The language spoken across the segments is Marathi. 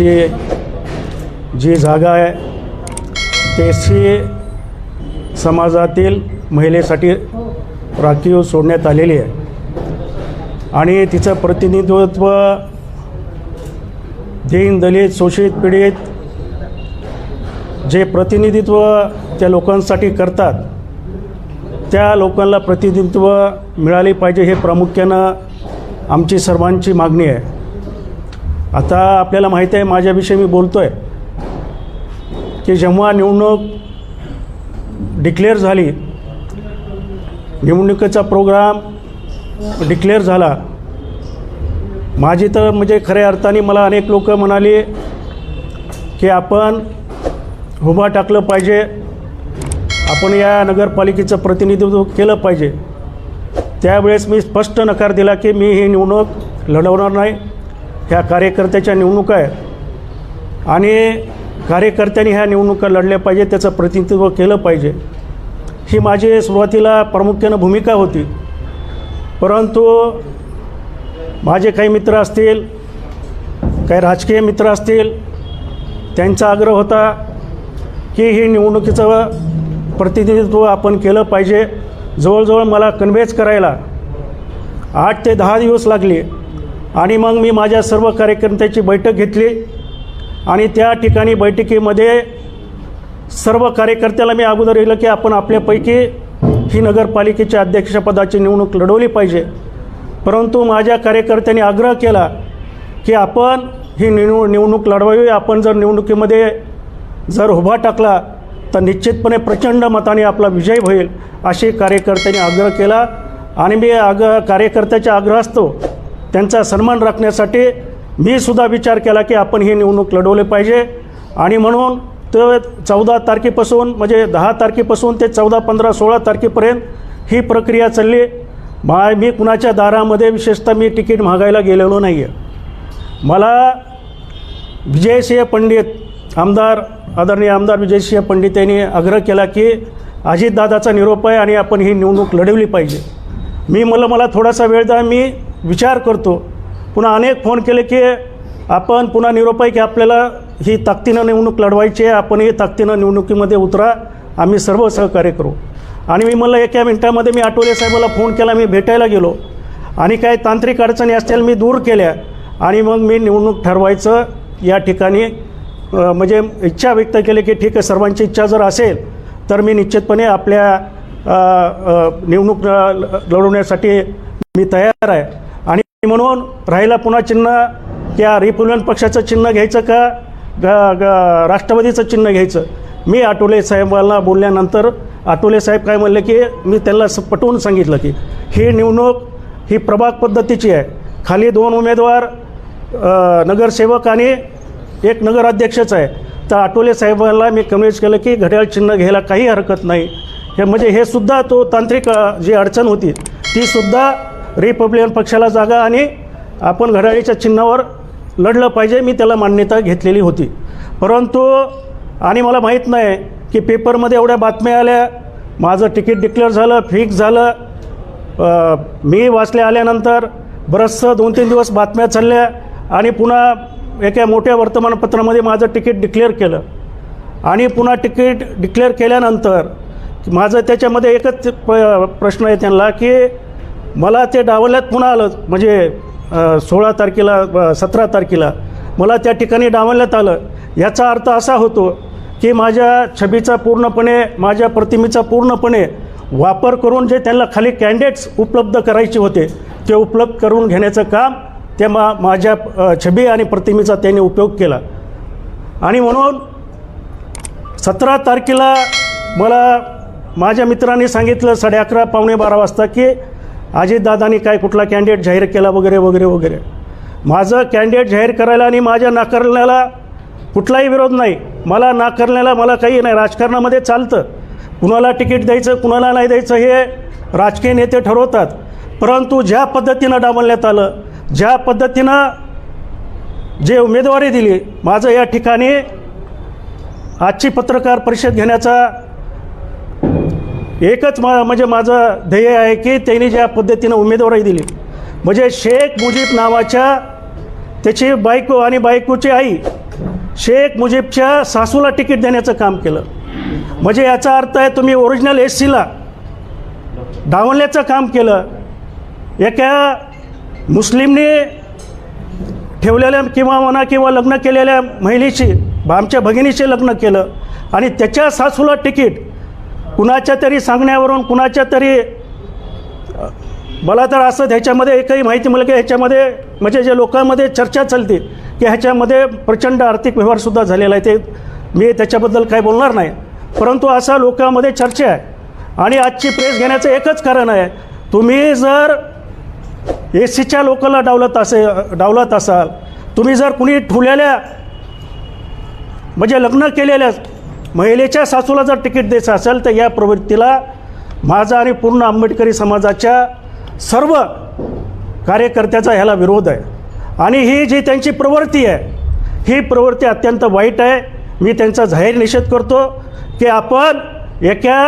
आमची जी जागा आहे तेसी समाजातील महिलेसाठी राखीव सोडण्यात आलेली आहे. आणि तिचं प्रतिनिधित्व दीन दलित शोषित पीडित जे प्रतिनिधित्व त्या लोकांसाठी करतात त्या लोकांना प्रतिनिधित्व मिळाले पाहिजे हे प्रामुख्यानं आमची सर्वांची मागणी आहे. आता आपल्याला माहीत आहे माझ्याविषयी मी बोलतो आहे की जेव्हा निवडणूक डिक्लेअर झाली निवडणुकीचा प्रोग्राम डिक्लेअर झाला माझी तर म्हणजे खऱ्या अर्थाने मला अनेक लोक म्हणाले की आपण उभा टाकलं पाहिजे आपण या नगरपालिकेचं प्रतिनिधित्व केलं पाहिजे. त्यावेळेस मी स्पष्ट नकार दिला की मी ही निवडणूक लढवणार नाही. ह्या कार्यकर्त्याच्या निवडणुका आहेत. आणि कार्यकर्त्यांनी ह्या निवडणुका लढल्या पाहिजे त्याचं प्रतिनिधित्व केलं पाहिजे. ही माझी सुरुवातीला प्रामुख्यानं भूमिका होती. परंतु माझे काही मित्र असतील काही राजकीय मित्र असतील त्यांचा आग्रह होता की ही निवडणुकीचं प्रतिनिधित्व आपण केलं पाहिजे. जवळजवळ मला कन्व्हेन्स करायला आठ ते दहा दिवस लागले. आणि मग मी माझ्या सर्व कार्यकर्त्याची बैठक घेतली. आणि त्या ठिकाणी बैठकीमध्ये सर्व कार्यकर्त्याला मी अगोदर येलं की आपण आपल्यापैकी ही नगरपालिकेच्या अध्यक्षपदाची निवडणूक लढवली पाहिजे. परंतु माझ्या कार्यकर्त्यांनी आग्रह केला की आपण ही निवड निवडणूक लढवावी. आपण जर निवडणुकीमध्ये जर उभा टाकला तर निश्चितपणे प्रचंड मताने आपला विजय होईल असे कार्यकर्त्यांनी आग्रह केला. आणि मी आग कार्यकर्त्याच्या आग्रहास्तव त्यांचा सन्मान राखण्यासाठी मी सुद्धा विचार केला की आपण ही निवडणूक लढवली पाहिजे. आणि म्हणून तर चौदा तारखेपासून म्हणजे दहा तारखेपासून ते चौदा पंधरा सोळा तारखेपर्यंत ही प्रक्रिया चालली. मा मी कुणाच्या दारामध्ये विशेषतः मी तिकीट मागायला गेलेलो नाही आहे मला विजयसिंह पंडित आमदार आदरणीय आमदार विजयसिंह पंडित यांनी आग्रह केला की अजितदादाचा निरोप आहे आणि आपण ही निवडणूक लढवली पाहिजे. मी मला मला थोडासा वेळ द्या. मी विचार करतो. पुन्हा अनेक फोन केले की आपण पुन्हा निरोप आहे की आपल्याला ही ताकदीनं निवडणूक लढवायची आहे आपण ही ताकदीनं निवडणुकीमध्ये उतरा. आम्ही सर्व सहकार्य करू. आणि मी म्हणलं एका मिनटामध्ये मी आठवले साहेबाला फोन केला मी भेटायला गेलो. आणि काही तांत्रिक अडचणी असतील मी दूर केल्या. आणि मग मी निवडणूक ठरवायचं या ठिकाणी म्हणजे इच्छा व्यक्त केली की ठीक आहे सर्वांची इच्छा जर असेल तर मी निश्चितपणे आपल्या निवडणूक ल- लढवण्यासाठी मी तयार आहे. म्हणून राहिला पुन्हा चिन्ह त्या रिपब्लिकन पक्षाचं चिन्ह घ्यायचं का? ग ग राष्ट्रवादीचं चिन्ह घ्यायचं? मी आटोले साहेबांना बोलल्यानंतर आटोले साहेब काय म्हणले की मी त्यांना स पटवून सांगितलं की ही निवडणूक ही प्रभाग पद्धतीची आहे. खाली दोन उमेदवार नगरसेवक आणि एक नगराध्यक्षच आहे. तर आटोले साहेबांना मी कन्व्हिन्स केलं की घड्याळ चिन्ह घ्यायला काही हरकत नाही. हे म्हणजे हे सुद्धा तो तांत्रिक जी अडचण होती ती सुद्धा रिपब्लिकन पक्षाला जागा आणि आपण घड्याळीच्या चिन्हावर लढलं पाहिजे मी त्याला मान्यता घेतलेली होती. परंतु आणि मला माहीत नाही की पेपरमध्ये एवढ्या बातम्या आल्या माझं तिकीट डिक्लेअर झालं फिक्स झालं मी वाचले आल्यानंतर बरंचसं दोन तीन दिवस बातम्या चालल्या आणि पुन्हा एका मोठ्या वर्तमानपत्रामध्ये माझं तिकीट डिक्लेअर केलं. आणि पुन्हा तिकीट डिक्लेअर केल्यानंतर माझं त्याच्यामध्ये एकच प प्रश्न आहे त्यांना की मला ते डावल्यात पुन्हा आलं म्हणजे सोळा तारखेला सतरा तारखेला. मला त्या ठिकाणी डावलण्यात आलं. याचा अर्थ असा होतो की माझ्या छबीचा पूर्णपणे माझ्या प्रतिमेचा पूर्णपणे वापर करून जे त्यांना खाली कॅन्डिडेट्स उपलब्ध करायचे होते ते उपलब्ध करून घेण्याचं काम ते मा माझ्या छबी आणि प्रतिमेचा त्यांनी उपयोग केला. आणि म्हणून सतरा तारखेला मला माझ्या मित्रांनी सांगितलं साडे अकरा पावणे बारा वाजता की अजितदादांनी काय कुठला कॅन्डिडेट जाहीर केला वगैरे वगैरे वगैरे. माझं कॅन्डिडेट जाहीर करायला आणि माझ्या नाकारण्याला कुठलाही विरोध नाही. मला नाकारण्याला मला काही नाही. राजकारणामध्ये चालतं. कुणाला तिकीट द्यायचं कुणाला नाही द्यायचं हे राजकीय नेते ठरवतात. परंतु ज्या पद्धतीनं डावलण्यात आलं ज्या पद्धतीनं जे उमेदवारी दिली माझं या ठिकाणी आजची पत्रकार परिषद घेण्याचा एकच मा म्हणजे माझं ध्येय आहे की त्यांनी ज्या पद्धतीनं उमेदवारी दिली. म्हणजे शेख मुजीब नावाच्या त्याची बायको आणि बायकोची आई शेख मुजीबच्या सासूला तिकीट देण्याचं काम केलं. म्हणजे याचा अर्थ आहे तुम्ही ओरिजिनल एस सीला डावलण्याचं काम केलं. एका मुस्लिमने ठेवलेल्या किंवा म्हणा किंवा लग्न केलेल्या महिलेशी आमच्या भगिनीशी लग्न केलं आणि त्याच्या सासूला तिकीट कुणाच्या तरी सांगण्यावरून कुणाच्या तरी मला तर असं ह्याच्यामध्ये एकही माहिती मिळेल की ह्याच्यामध्ये म्हणजे जे लोकांमध्ये चर्चा चालते की ह्याच्यामध्ये प्रचंड आर्थिक व्यवहारसुद्धा झालेला आहे. ते मी त्याच्याबद्दल काही बोलणार नाही. परंतु असा लोकांमध्ये चर्चा आहे. आणि आजची प्रेस घेण्याचं एकच कारण आहे तुम्ही जर ए सीच्या लोकांना डावलत असे डावलत असाल तुम्ही जर कुणी ठुलेल्या म्हणजे लग्न केलेल्या महिलेच्या सासूला जर तिकीट द्यायचं असेल तर या प्रवृत्तीला माझा आणि पूर्ण आंबेडकरी समाजाच्या सर्व कार्यकर्त्याचा ह्याला विरोध आहे. आणि ही जी त्यांची प्रवृत्ती आहे ही प्रवृत्ती अत्यंत वाईट आहे. मी त्यांचा जाहीर निषेध करतो की आपण एका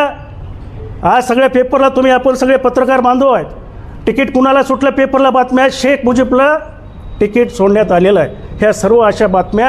आज सगळ्या पेपरला तुम्ही आपण सगळे पत्रकार बांधव आहेत. तिकीट कुणाला सुटलं पेपरला बातम्या शेख मुजीबला तिकीट सोडण्यात आलेलं आहे. ह्या सर्व अशा बातम्या